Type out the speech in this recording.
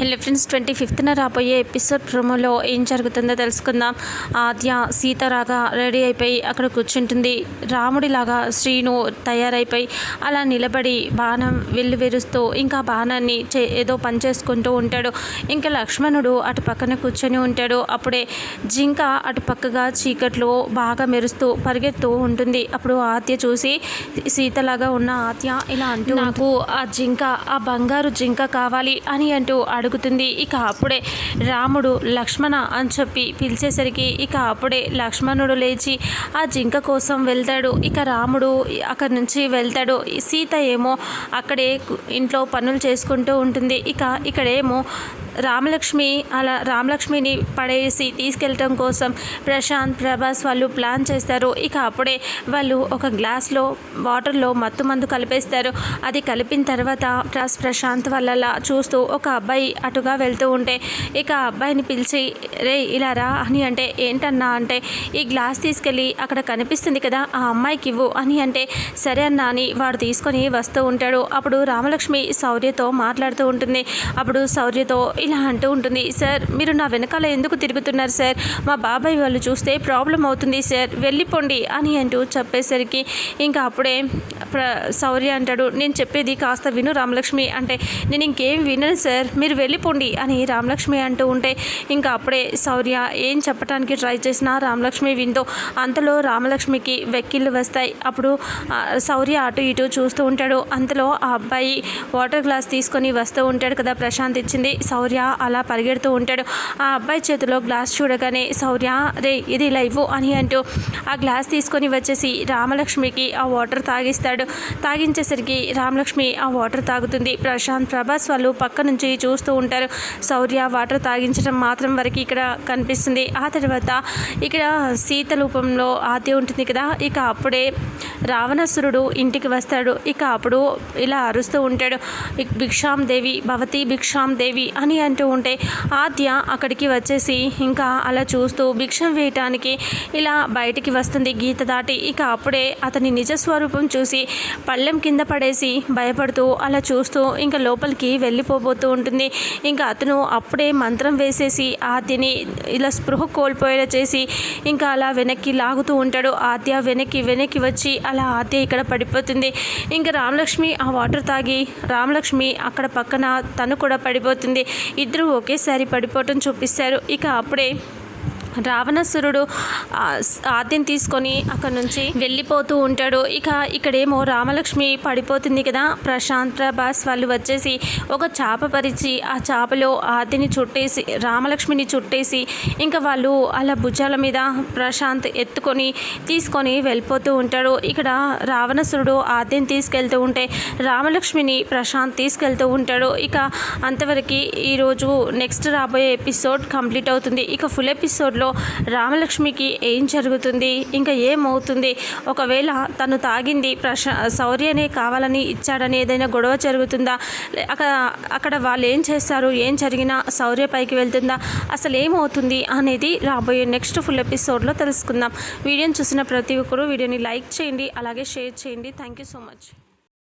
Hello friends twenty ఫిఫ్త్న రాబోయే episode ప్రోమోలో ఏం జరుగుతుందో తెలుసుకుందాం. ఆద్య సీత రాగా రెడీ అయిపోయి అక్కడ కూర్చుంటుంది. రాముడిలాగా శ్రీను తయారైపోయి అలా నిలబడి బాణం వెళ్ళి విరుస్తూ ఇంకా బాణాన్ని చే ఏదో పని చేసుకుంటూ ఉంటాడు. ఇంకా లక్ష్మణుడు అటు పక్కన కూర్చొని ఉంటాడు. అప్పుడే జింక అటు పక్కగా చీకట్లో బాగా మెరుస్తూ పరిగెత్తూ ఉంటుంది. అప్పుడు ఆత్య చూసి సీతలాగా ఉన్న ఆద్య ఇలా అంటూ నాకు ఆ జింక ఆ బంగారు జింక కావాలి అని అంటూ అడుగుతుంది ఇక అప్పుడే రాముడు లక్ష్మణ అని చెప్పి పిలిచేసరికి ఇక అప్పుడే లక్ష్మణుడు లేచి ఆ జింక కోసం వెళ్తాడు. ఇక రాముడు అక్కడి నుంచి వెళ్తాడు. సీత ఏమో అక్కడే ఇంట్లో పనులు చేసుకుంటూ ఉంటుంది. ఇక ఇక్కడేమో రామలక్ష్మి అలా రామలక్ష్మిని పడేసి తీసుకెళ్ళటం కోసం ప్రశాంత్ ప్రభాస్ వాళ్ళు ప్లాన్ చేస్తారు. ఇక అప్పుడే వాళ్ళు ఒక గ్లాస్లో వాటర్లో మత్తు మందు కలిపేస్తారు. అది కలిపిన తర్వాత ప్రశాంత్ వాళ్ళలా చూస్తూ ఒక అబ్బాయి అటుగా వెళ్తూ ఉంటే ఇక అబ్బాయిని పిలిచి రే ఇలా రా అని అంటే ఏంటన్నా? అంటే ఈ గ్లాస్ తీసుకెళ్ళి అక్కడ కనిపిస్తుంది కదా ఆ అమ్మాయికి ఇవ్వు అని అంటే సరే అన్నా అని వాడు తీసుకొని వస్తూ ఉంటాడు. అప్పుడు రామలక్ష్మి శౌర్యతో మాట్లాడుతూ ఉంటుంది. అప్పుడు శౌర్యతో ఇలా అంటూ ఉంటుంది సార్ మీరు నా వెనకాల ఎందుకు తిరుగుతున్నారు సార్? మా బాబాయ్ వాళ్ళు చూస్తే ప్రాబ్లం అవుతుంది సార్. వెళ్ళిపోండి అని అంటూ చెప్పేసరికి ఇంకా అప్పుడే సౌర్య అంటాడు నేను చెప్పేది కాస్త విను రామలక్ష్మి. అంటే నేను ఇంకేం వినను సార్. మీరు వెళ్ళిపోండి అని రామలక్ష్మి అంటూ ఉంటే ఇంకా అప్పుడే శౌర్య ఏం చెప్పడానికి ట్రై చేసినా రామలక్ష్మి విందో అంతలో రామలక్ష్మికి వెక్కిళ్ళు వస్తాయి. అప్పుడు సౌర్య అటు ఇటు చూస్తూ ఉంటాడు. అంతలో ఆ అబ్బాయి వాటర్ గ్లాస్ తీసుకొని వస్తూ ఉంటాడు కదా ప్రశాంత్ ఇచ్చింది. శౌర్య అలా పరిగెడుతూ ఉంటాడు. ఆ అబ్బాయి చేతిలో గ్లాస్ చూడగానే శౌర్య రే ఇది లైవ్ అని అంటూ ఆ గ్లాస్ తీసుకొని వచ్చేసి రామలక్ష్మికి ఆ వాటర్ తాగిస్తాడు. తాగించేసరికి రామలక్ష్మి ఆ వాటర్ తాగుతుంది. ప్రశాంత్ ప్రభాస్ వాళ్ళు పక్క నుంచి చూస్తూ ఉంటారు. శౌర్య వాటర్ తాగించడం మాత్రం వరకు ఇక్కడ కనిపిస్తుంది. ఆ తర్వాత ఇక్కడ సీత రూపంలో ఆతి ఉంటుంది కదా ఇక అప్పుడే రావణసురుడు ఇంటికి వస్తాడు. ఇక అప్పుడు ఇలా అరుస్తూ ఉంటాడు. భిక్షాం దేవి భవతి భిక్షాం దేవి అని అంటూ ఉంటే ఆద్య అక్కడికి వచ్చేసి ఇంకా అలా చూస్తూ భిక్షం వేయటానికి ఇలా బయటికి వస్తుంది గీత దాటి. ఇక అప్పుడే అతని నిజస్వరూపం చూసి పళ్ళెం కింద పడేసి భయపడుతూ అలా చూస్తూ ఇంకా లోపలికి వెళ్ళిపోబోతూ ఉంటుంది. ఇంకా అతను అప్పుడే మంత్రం వేసేసి ఆద్యని ఇలా స్పృహ కోల్పోయేలా చేసి ఇంకా అలా వెనక్కి లాగుతూ ఉంటాడు. ఆద్య వెనక్కి వెనక్కి వచ్చి అలా ఆద్య ఇక్కడ పడిపోతుంది. ఇంకా రామలక్ష్మి ఆ వాటర్ తాగి రామలక్ష్మి అక్కడ పక్కన తను కూడా పడిపోతుంది. ఇద్దరు ఒకేసారి పడిపోవటం చూపిస్తారు. ఇక అప్పుడే రావణాసురుడు ఆద్యం తీసుకొని అక్కడ నుంచి వెళ్ళిపోతూ ఉంటాడు. ఇక ఇక్కడేమో రామలక్ష్మి పడిపోతుంది కదా. ప్రశాంత్ ప్రభాస్ వాళ్ళు వచ్చేసి ఒక చాప పరిచి ఆ చాపలో ఆదిని చుట్టేసి రామలక్ష్మిని చుట్టేసి ఇంకా వాళ్ళు అలా భుజాల మీద ప్రశాంత్ ఎత్తుకొని తీసుకొని వెళ్ళిపోతూ ఉంటాడు. ఇక్కడ రావణసురుడు ఆద్యం తీసుకెళ్తూ ఉంటే రామలక్ష్మిని ప్రశాంత్ తీసుకెళ్తూ ఉంటాడు. ఇక అంతవరకు ఈరోజు నెక్స్ట్ రాబోయే ఎపిసోడ్ కంప్లీట్ అవుతుంది. ఇక ఫుల్ ఎపిసోడ్లో రామలక్ష్మికి ఏం జరుగుతుంది? ఇంకా ఏమవుతుంది? ఒకవేళ తను తాగింది ప్రశ శౌర్యనే కావాలని ఇచ్చాడని ఏదైనా గొడవ జరుగుతుందా? అక్కడ అక్కడ వాళ్ళు ఏం చేస్తారు? ఏం జరిగినా శౌర్య పైకి వెళ్తుందా? అసలు ఏమవుతుంది అనేది రాబోయే నెక్స్ట్ ఫుల్ ఎపిసోడ్లో తెలుసుకుందాం. వీడియోని చూసిన ప్రతి ఒక్కరూ వీడియోని లైక్ చేయండి అలాగే షేర్ చేయండి. Thank you so much.